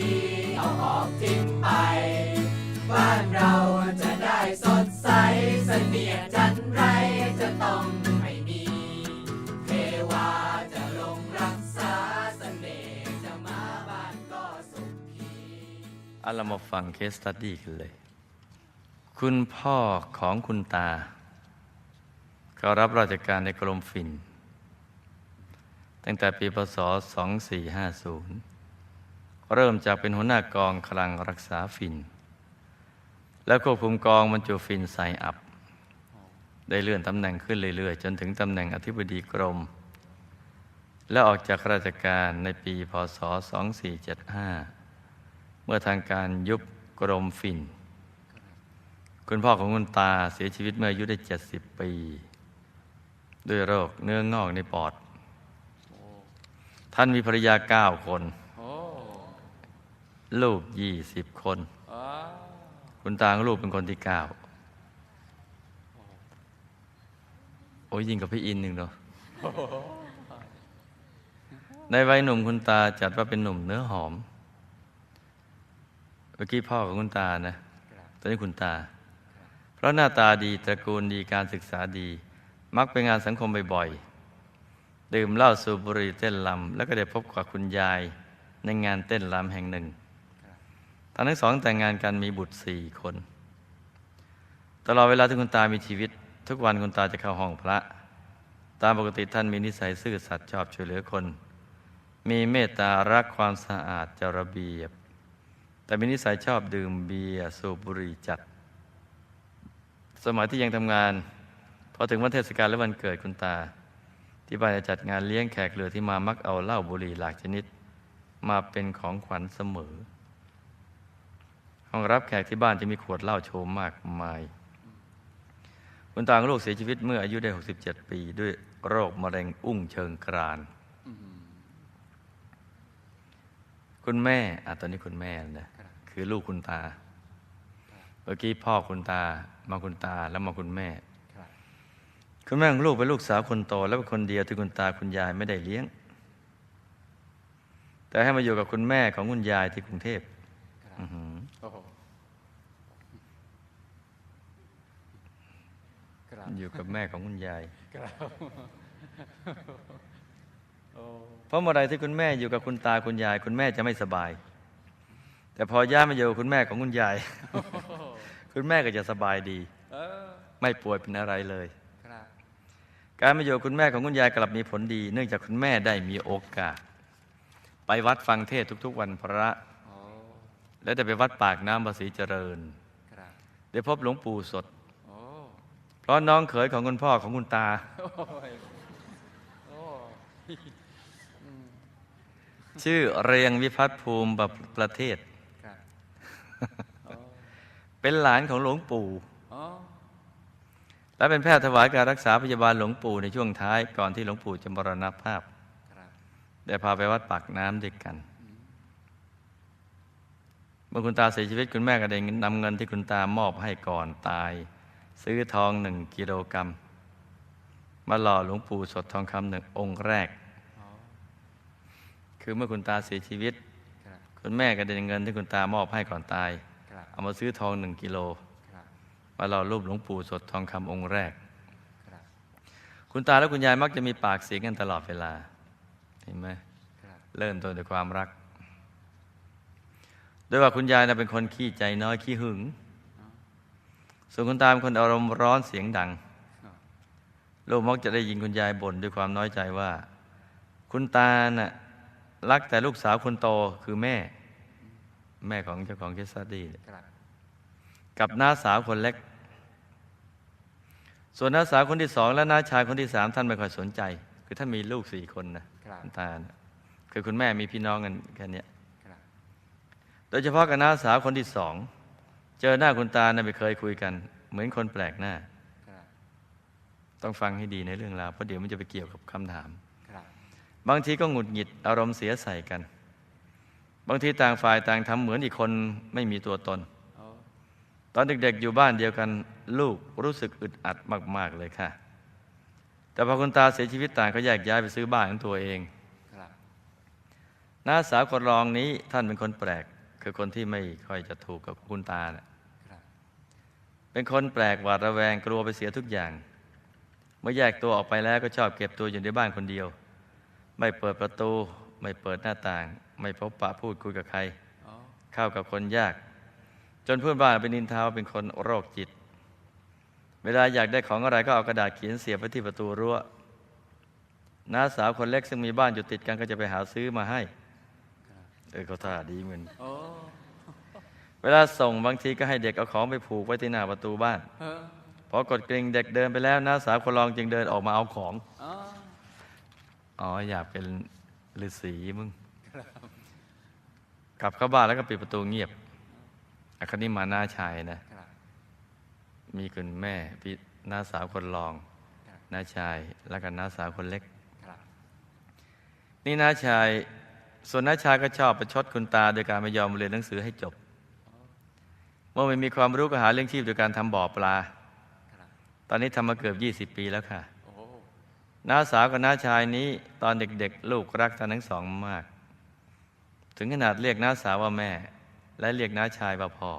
ดีเอาออกทิ้งไป บ้านเราจะได้สดใสเสนียจันไรจะต้องไม่มีเทวาจะลงรักษาเสน่ห์จะมาบ้านก็สุขีเอาเรามาฟังเคสตัดดี้กันเลย คุณพ่อของคุณตา เขารับราชการในกรมฝิ่น ตั้งแต่ปีพศ 2450 เริ่มจากเป็นหัวหน้ากองคลังรักษาฝิ่น แล้วควบคุมกองบรรจุฝิ่นใส่อับ ได้เลื่อนตำแหน่งขึ้นเรื่อยๆ จนถึงตำแหน่งอธิบดีกรม และออกจากราชการในปีพศ 2475 เมื่อทางการยุบกรมฝิ่น คุณพ่อของคุณตาเสียชีวิตเมื่ออายุได้ 70 ปี ด้วยโรคเนื้องอกในปอด ท่านมีภรรยาเก้าคน โอ้ลูก20คนอ้าคุณตาของลูกเป็นคนที่เก้าโอ้ยยิ่งกับพี่อินหนึ่งเนาะในวัยหนุ่มคุณตาจัดว่าเป็นหนุ่มเนื้อหอม เมื่อกี้พ่อของคุณตานะ ตอนนี้คุณตา เพราะหน้าตาดีตระกูลดีการศึกษาดี มักไปงานสังคมบ่อยๆ ดื่มเหล้าสูบบุหรี่เต้นลำแล้วก็ได้พบกับคุณยายในงานเต้นลำแห่งหนึ่ง ทั้งทั้งสองแต่งงานกันมีบุตรสี่คน ตลอดเวลาที่คุณตามีชีวิต ทุกวันคุณตาจะเข้าห้องพระ ตามปกติท่านมีนิสัยซื่อสัตย์ชอบช่วยเหลือคน มีเมตตารักความสะอาดเจระเบียบ แต่มีนิสัยชอบดื่มเบียร์สูบบุหรี่จัด สมัยที่ยังทำงานพอถึงวันเทศกาลและวันเกิดคุณตา ที่บ้านจะจัดงานเลี้ยงแขกเหลือที่มามักเอาเหล้าบุหรี่หลากชนิด มาเป็นของขวัญเสมอ ห้องรับแขกที่บ้านจะมีขวดเหล้าโชว์มากมาย คุณตาของลูกเสียชีวิตเมื่ออายุได้ 67 ปี ด้วยโรคมะเร็งอุ้งเชิงกราน คุณแม่อะตอนนี้คุณแม่นะคือลูกคุณตา เมื่อกี้พ่อคุณตา มาคุณตาแล้วมาคุณแม่ คุณแม่ของลูกเป็นลูกสาวคนโต และเป็นคนเดียวที่คุณตาคุณยายไม่ได้เลี้ยง แต่ให้มาอยู่กับคุณแม่ของคุณยายที่กรุงเทพ ครับ อื้อหือ โอ้โหครับ อยู่กับแม่ของคุณยายครับโอ้เพราะเมื่อไรที่คุณแม่อยู่กับคุณตาคุณยาย คุณแม่จะไม่สบาย แต่พอย่ามาอยู่กับคุณแม่ของคุณยาย คุณแม่ก็จะสบายดีเออไม่ป่วยเป็นอะไรเลยครับการมาอยู่กับคุณแม่ของคุณยายกลับมีผลดี เนื่องจากคุณแม่ได้มีโอกาส ไปวัดฟังเทศน์ทุก ๆ วันพระโอ้และได้ไปวัดปากน้ำภาษีเจริญครับได้พบหลวงปู่สดโอ้ เพราะน้องเขยของคุณพ่อของคุณตา ชื่อเรียงวิพัฒน์ภูมิแบบประเทศ เป็นหลานของหลวงปู่ และเป็นแพทย์ถวายการรักษาพยาบาลหลวงปู่ในช่วงท้ายก่อนที่หลวงปู่จะมรณภาพ ได้พาไปวัดปากน้ำด้วยกันเมื่อคุณตาเสียชีวิตคุณแม่ก็ได้นำเงินที่คุณตามอบให้ก่อนตาย ซื้อทองหนึ่งกิโลกรัมมาหล่อหลวงปู่สดทองคำหนึ่งองค์แรกโอ้คือเมื่อคุณตาเสียชีวิตครับคุณแม่ก็ได้เงินที่คุณตามอบให้ก่อนตายครับเอามาซื้อทองหนึ่งกิโลครับมาหล่อรูปหลวงปู่สดทองคำองค์แรกครับคุณตาและคุณยายมักจะมีปากเสียงกันตลอดเวลา เห็นไหมครับเริ่มต้นด้วยความรักโดยว่าคุณยายนะเป็นคนขี้ใจน้อยขี้หึง ส่วนคุณตาเป็นคนอารมณ์ร้อนเสียงดังอ๋อลูกมักจะได้ยินคุณยายบ่นด้วยความน้อยใจว่า คุณตาน่ะรักแต่ลูกสาวคนโตคือแม่ แม่ของเจ้าของเคสซัดดี้เนี่ยครับกับน้าสาวคนเล็ก ส่วนน้าสาวคนที่สองและน้าชายคนที่สามท่านไม่ค่อยสนใจ คือท่านมีลูกสี่คนนะครับคุณตาน่ะคือคุณแม่มีพี่น้องกันแค่เนี้ยครับโดยเฉพาะกับน้าสาวคนที่สอง เจอหน้าคุณตานะไม่เคยคุยกัน เหมือนคนแปลกหน้าครับต้องฟังให้ดีในเรื่องราวเพราะเดี๋ยวมันจะไปเกี่ยวกับคำถามครับบางทีก็หงุดหงิดอารมณ์เสียใส่กัน บางทีต่างฝ่ายต่างทำเหมือนอีกคนไม่มีตัวตนโอ้ตอนเด็กๆอยู่บ้านเดียวกัน ลูกรู้สึกอึดอัดมาก ๆเลยค่ะ แต่พอคุณตาเสียชีวิตต่างก็แยกย้ายไปซื้อบ้านของตัวเองครับน้าสาวคนรองนี้ท่านเป็นคนแปลก คือคนที่ไม่ค่อยจะถูกกับคุณตาน่ะครับเป็นคนแปลกหวาดระแวงกลัวไปเสียทุกอย่าง เมื่อแยกตัวออกไปแล้วก็ชอบเก็บตัวอยู่ในบ้านคนเดียว ไม่เปิดประตู ไม่เปิดหน้าต่าง ไม่พบปะพูดคุยกับใครอ๋อเข้ากับคนยาก จนเพื่อนบ้านเป็นนินทาว่าเป็นคนโรคจิต เวลาอยากได้ของอะไรก็เอากระดาษเขียนเสียบไว้ที่ประตูรั้วน้าสาวคนเล็กซึ่งมีบ้านอยู่ติดกันก็จะไปหาซื้อมาให้ครับ เออเขาท่าดีเหมือนโอ้เวลาส่งบางทีก็ให้เด็กเอาของไปผูกไว้ที่หน้าประตูบ้านเออพอกดกริ่งเด็กเดินไปแล้วน้าสาวคนรองจึงเดินออกมาเอาของอ๋ออ๋ออยากเป็นฤาษีมึงครับกลับเข้าบ้านแล้วก็ปิดประตูเงียบอันนี้มาหน้าชายนะครับมีคุณแม่พี่น้าสาวคนรองครับน้าชายแล้วก็น้าสาวคนเล็กครับนี่น้าชาย ส่วนน้าชายก็ชอบประชดคุณตา โดยการไม่ยอมเรียนหนังสือให้จบ เมื่อไม่มีความรู้ก็หาเลี้ยงชีพโดยการทำบ่อปลา ตอนนี้ทำมาเกือบ 20 ปีแล้วค่ะน้าสาวกับน้าชายนี้ตอนเด็กๆ ลูกรักท่านทั้งสองมาก ถึงขนาดเรียกน้าสาวว่าแม่ และเรียกน้าชายว่าพ่อ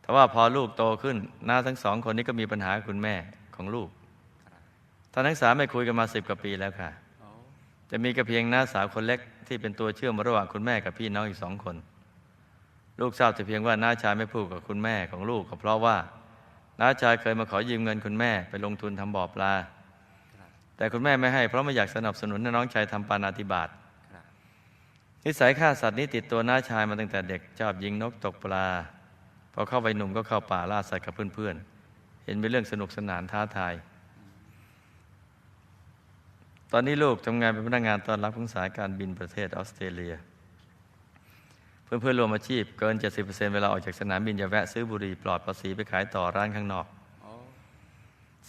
แต่ว่าพอลูกโตขึ้นน้าทั้งสองคนนี้ก็มีปัญหาคุณแม่ของลูกท่านทั้งสามไม่คุยกันมาสิบกว่าปีแล้วค่ะ จะมีกระเพียงน้าสาวคนเล็กที่เป็นตัวเชื่อมระหว่างคุณแม่กับพี่น้องอีกสองคน ลูกทราบแต่เพียงว่าน้าชายไม่พูดกับคุณแม่ของลูกก็เพราะว่าน้าชายเคยมาขอยืมเงินคุณแม่ไปลงทุนทำบ่อปลา แต่คุณแม่ไม่ให้เพราะไม่อยากสนับสนุนให้น้องชายทำปานาติบาตนิสัยฆ่าสัตว์นี้ติดตัวน้าชายมาตั้งแต่เด็กชอบยิงนกตกปลาพอเข้าไปหนุ่มก็เข้าป่าล่าสัตว์กับเพื่อนๆเห็นเป็นเรื่องสนุกสนานท้าทาย ตอนนี้ลูกทำงานเป็นพนักงานต้อนรับของสายการบินประเทศออสเตรเลีย เพื่อนๆรวมอาชีพเกิน 70%เวลาออกจากสนามบินจะแวะซื้อบุหรี่ปลอดภาษีไปขายต่อร้านข้างนอกโอ้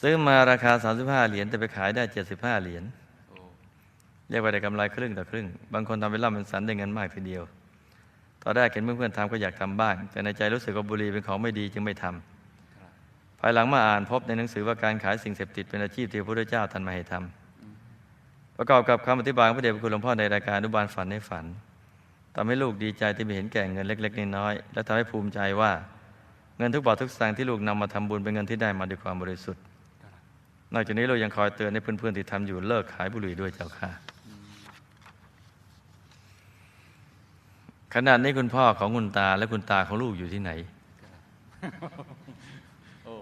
ซื้อมาราคา 35 เหรียญแต่ไปขายได้ 75 เหรียญโอ้เรียกว่าได้กำไรครึ่งต่อครึ่ง บางคนทำเป็นร่ำเป็นสันได้เงินมากทีเดียว ตอนแรกเห็นเพื่อนๆทำก็อยากทำบ้าง แต่ในใจรู้สึกว่าบุหรี่เป็นของไม่ดีจึงไม่ทำครับภายหลังมาอ่านพบในหนังสือว่าการขายสิ่งเสพติดเป็นอาชีพที่พระพุทธเจ้าท่านไม่ให้ทำ ประกอบกับคำอธิบายของพระเดชพระคุณหลวงพ่อในรายการอนุบาลฝันในฝันทำให้ลูกดีใจที่ไม่เห็นแก่เงินเล็ก ๆน้อยๆและทำให้ภูมิใจว่า เงินทุกบาททุกสตางค์ที่ลูกนำมาทำบุญเป็นเงินที่ได้มาด้วยความบริสุทธิ์ครับนอกจากนี้เรายังคอยเตือนให้เพื่อนๆที่ทำอยู่เลิกขายบุหรี่ด้วยเจ้าค่ะขณะนี้คุณพ่อของคุณตาและคุณตาของลูกอยู่ที่ไหนโอ้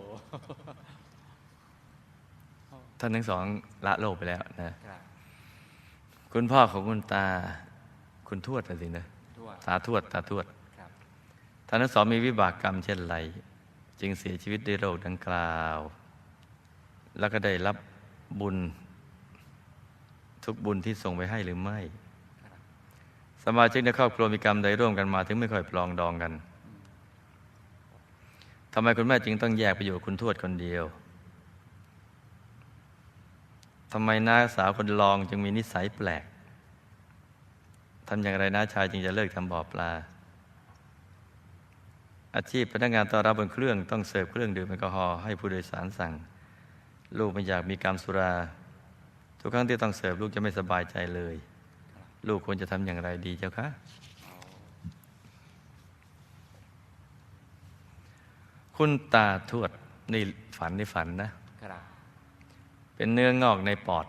ท่านทั้งสองละโลกไปแล้วนะ ครับคุณพ่อของคุณตา คุณทวดนะสินะทั่วตาทวดตาทวดครับท่านทั้งสองมีวิบากกรรมเช่นไร จึงเสียชีวิตด้วยโรคดังกล่าว แล้วก็ได้รับบุญ ทุกบุญที่ส่งไปให้หรือไม่ครับสมาชิกในครอบครัวมีกรรมใดร่วมกันมา ถึงไม่ค่อยปลองดองกันทำไมคุณแม่จึงต้องแยกไปอยู่กับคุณทวดคนเดียว ทำไมน้าสาวคนรองจึงมีนิสัยแปลกทำอย่างไรน้าชายจึงจะเลิกทำบ่อปลา อาชีพพนักงานต้อนรับบนเครื่องต้องเสิร์ฟเครื่องดื่มแอลกอฮอล์ให้ผู้โดยสารสั่ง ลูกไม่อยากมีกรรมสุรา ทุกครั้งที่ต้องเสิร์ฟลูกจะไม่สบายใจเลย ลูกควรจะทำอย่างไรดีเจ้าคะคุณตาทวดนี่ฝันในฝันนะครับ เป็นเนื้องอกในปอด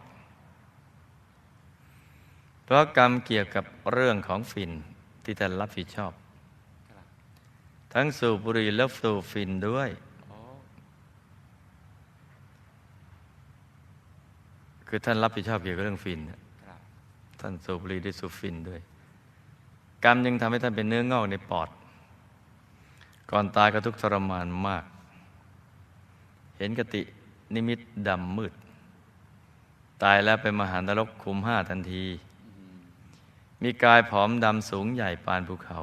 เพราะกรรมเกี่ยวกับเรื่องของฝิ่นที่ท่านรับผิดชอบ ทั้งสูบบุหรี่และสูบฝิ่นด้วย คือท่านรับผิดชอบเกี่ยวกับเรื่องฝิ่นท่านสูบบุหรี่ด้วยสูบฝิ่นด้วย กรรมยังทำให้ท่านเป็นเนื้องอกในปอด ก่อนตายก็ทุกข์ทรมานมาก เห็นกตินิมิตดำมืด ตายแล้วไปมหานรกคุมห้าทันที มีกายผอมดำสูงใหญ่ปานภูเขา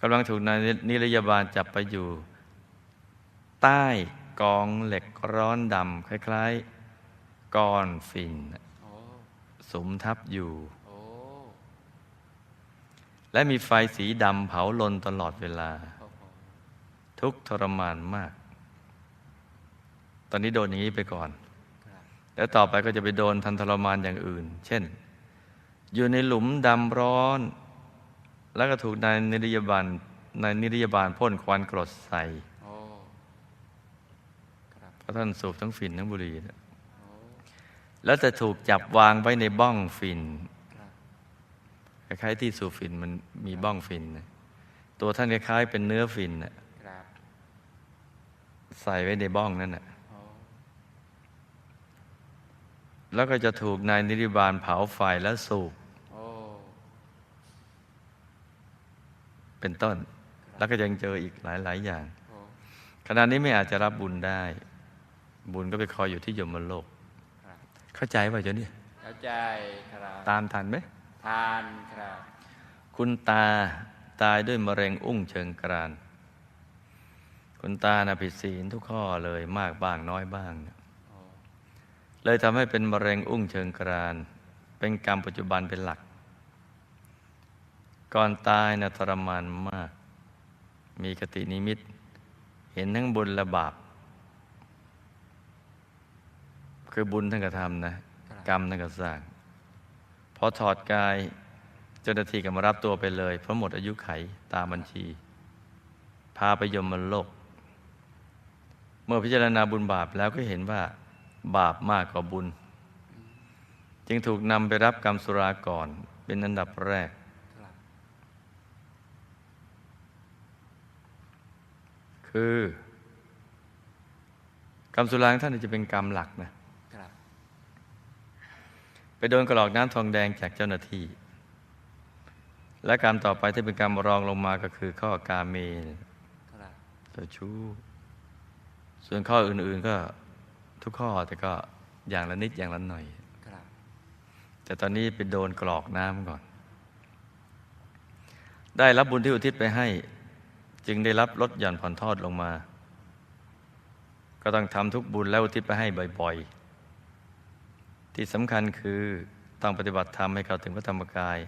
กำลังถูกนายนิรยาบาลจับไปอยู่ ใต้กองเหล็กร้อนดำคล้าย ๆก้อนฝิ่นสมทับอยู่ และมีไฟสีดำเผาลนตลอดเวลา ทุกทรมานมาก ตอนนี้โดนอย่างนี้ไปก่อน แล้วต่อไปก็จะไปโดนทันทรมานอย่างอื่น เช่น อยู่ในหลุมดำร้อน แล้วก็ถูกนายนิรยาบาลนายนิรยาบาลพ่นควันกรดใส่เพราะท่านสูบทั้งฝิ่นทั้งบุหรี่แล้วจะถูกจับวางไว้ในบ้องฝิ่นคล้ายๆที่สูบฝิ่นมันมีบ้องฝิ่นตัวท่านคล้ายๆเป็นเนื้อฝิ่นน่ะครับใส่ไว้ในบ้องนั่นน่ะ โอ้ แล้วก็จะถูกนายนิริบาลเผาไฟและสูบโอ้เป็นต้น แล้วก็ยังเจออีกหลาย ๆ อย่างโอ้ขณะนี้ไม่อาจจะรับบุญได้ บุญก็ไปคอยอยู่ที่ยมโลกครับเข้าใจป่ะเจ้าเนี่ยเข้าใจครับตามทันไหมทานครับ คุณตาตายด้วยมะเร็งอุ้งเชิงกราน คุณตานะผิดศีลทุกข้อเลยมากบ้างน้อยบ้างเนี่ยโอ้ เลยทำให้เป็นมะเร็งอุ้งเชิงกราน เป็นกรรมปัจจุบันเป็นหลัก ก่อนตายนะทรมานมาก มีกตินิมิต เห็นทั้งบุญและบาป คือบุญท่านกระทำนะ กรรมท่านก็สร้าง พอถอดกายเจ้าหน้าที่ก็มารับตัวไปเลย เพราะหมดอายุไขตามบัญชี พาไปยมโลก เมื่อพิจารณาบุญบาปแล้วก็เห็นว่า บาปมากกว่าบุญ จึงถูกนำไปรับกรรมสุราก่อนเป็นอันดับแรกครับคือกรรมสุราของท่านจะเป็นกรรมหลักนะครับไปโดนกระหลอกน้ำทองแดงจากเจ้าหน้าที่ และกรรมต่อไปที่เป็นกรรมรองลงมาก็คือข้อกาเมครับเจ้าชู้ส่วนข้ออื่นๆก็ ทุกข้อแต่ก็อย่างละนิดอย่างละหน่อยครับแต่ตอนนี้ไปโดนกรอกน้ำก่อน ได้รับบุญที่อุทิศไปให้ จึงได้รับลดหย่อนผ่อนทอดลงมา ก็ต้องทำทุกบุญแล้วอุทิศไปให้บ่อยๆ ที่สำคัญคือต้องปฏิบัติธรรมให้เข้าถึงพระธรรมกาย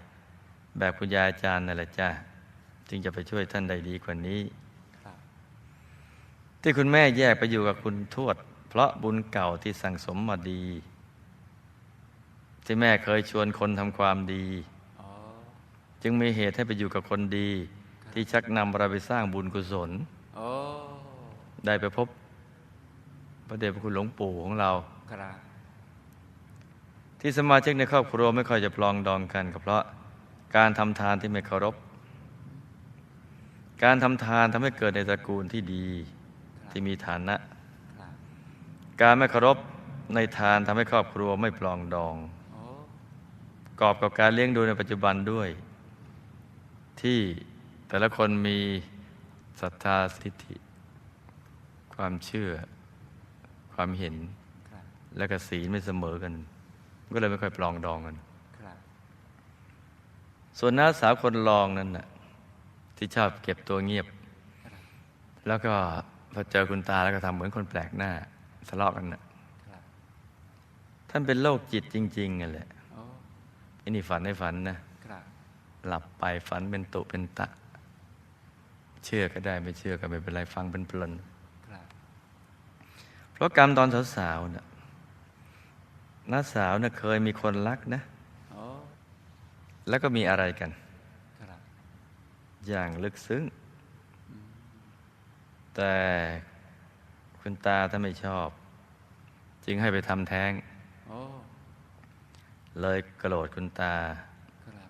แบบคุณยายอาจารย์นั่นแหละจ้าจึงจะไปช่วยท่านได้ดีกว่านี้ครับที่คุณแม่แยกไปอยู่กับคุณทวด เพราะบุญเก่าที่สั่งสมมาดี ที่แม่เคยชวนคนทำความดี จึงมีเหตุให้ไปอยู่กับคนดี ที่ชักนำเราไปสร้างบุญกุศลได้ไปพบพระเดชพระคุณหลวงปู่ของเรารที่สมาชิกในครอบครัวไม่ค่อยจะปลองดองกันก็เพราะการทำทานที่ไม่เคารพ การทำทานทำให้เกิดในตระกูลที่ดีที่มีฐานะ การไม่เคารพในทานทำให้ครอบครัวไม่ปลองดองโอ้กอบกับการเลี้ยงดูในปัจจุบันด้วย ที่แต่ละคนมีศรัทธาสิทธิ ความเชื่อ ความเห็นครับและก็ศีลไม่เสมอกัน ก็เลยไม่ค่อยปลองดองกันครับส่วนน้าสาวคนรองนั่นน่ะที่ชอบเก็บตัวเงียบครับแล้วก็พอเจอคุณตาแล้วก็ทำเหมือนคนแปลกหน้า ทะเลาะกันน่ะครับท่านเป็นโรคจิตจริงๆนั่นแหละโอ้ไอ้นี่ฝันในฝันนะครับหลับไปฝันเป็นตุเป็นตะ เชื่อก็ได้ไม่เชื่อก็ไม่เป็นไรฟังเป็นเพลินครับเพราะกรรมตอนสาวๆน่ะน้าสาวน่ะเคยมีคนรักนะโอ้แล้วก็มีอะไรกันครับอย่างลึกซึ้ง แต่ คุณตาท่านไม่ชอบ จึงให้ไปทำแท้งโอ้เลยโกรธคุณตาครับ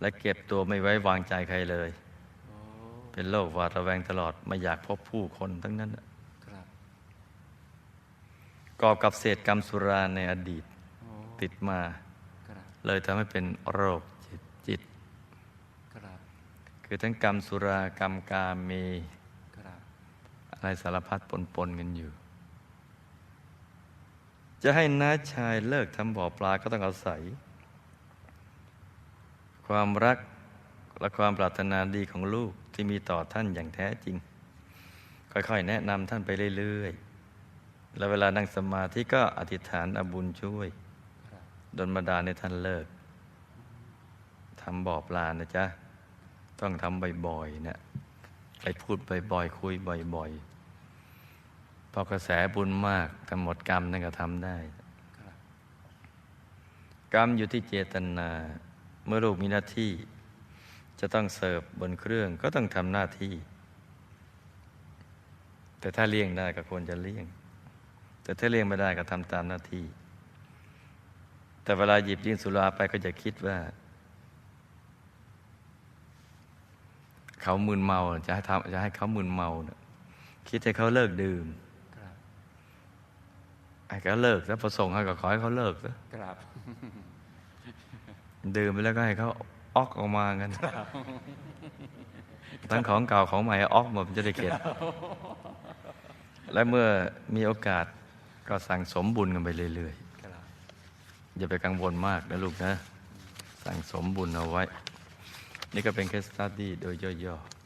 และเก็บตัวไม่ไว้วางใจใครเลยโอ้เป็นโรคหวาดระแวงตลอดไม่อยากพบผู้คนทั้งนั้นน่ะครับกอบกับเศษกรรมสุราในอดีตโอ้ติดมาครับเลยทำให้เป็นโรคจิตจิตครับคือทั้งกรรมสุรากรรมกาเมครับ อะไรสารพัดปนปนกันอยู่ จะให้น้าชายเลิกทำบ่อปลาก็ต้องอาศัย ความรักและความปรารถนาดีของลูกที่มีต่อท่านอย่างแท้จริง ค่อยๆ แนะนำท่านไปเรื่อยๆ แล้วเวลานั่งสมาธิก็อธิษฐานอบุญช่วยดนบันดาลในท่านเลิกทำบ่อปลานะจ๊ะ ต้องทำบ่อยๆนะไปพูดบ่อยๆ คุยบ่อยๆ พอกระแสบุญมากแต่หมดกรรมนั่นก็ทำได้ กรรมอยู่ที่เจตนา เมื่อลูกมีหน้าที่ จะต้องเสิร์ฟบนเครื่องก็ต้องทำหน้าที่ แต่ถ้าเลี่ยงได้ก็ควรจะเลี่ยง แต่ถ้าเลี่ยงไม่ได้ก็ทำตามหน้าที่ แต่เวลาหยิบยื่นสุราไปก็จะคิดว่า เขามึนเมาจะให้ทำจะให้เขามึนเมานะคิดให้เขาเลิกดื่ม ครับให้เขาเลิกแล้วประสงค์ให้ก็ขอให้เขาเลิกซะครับ ดื่มไปแล้วก็ให้เขาออกออกมากันทั้งของเก่าของใหม่ออกหมดมันจะได้เข็ดและเมื่อมีโอกาสก็สั่งสมบุญกันไปเรื่อยครับๆอย่าไปกังวลมากนะลูกนะ สั่งสมบุญเอาไว้ นี่ก็เป็นแค่สตาร์ดี้โดยย่อๆ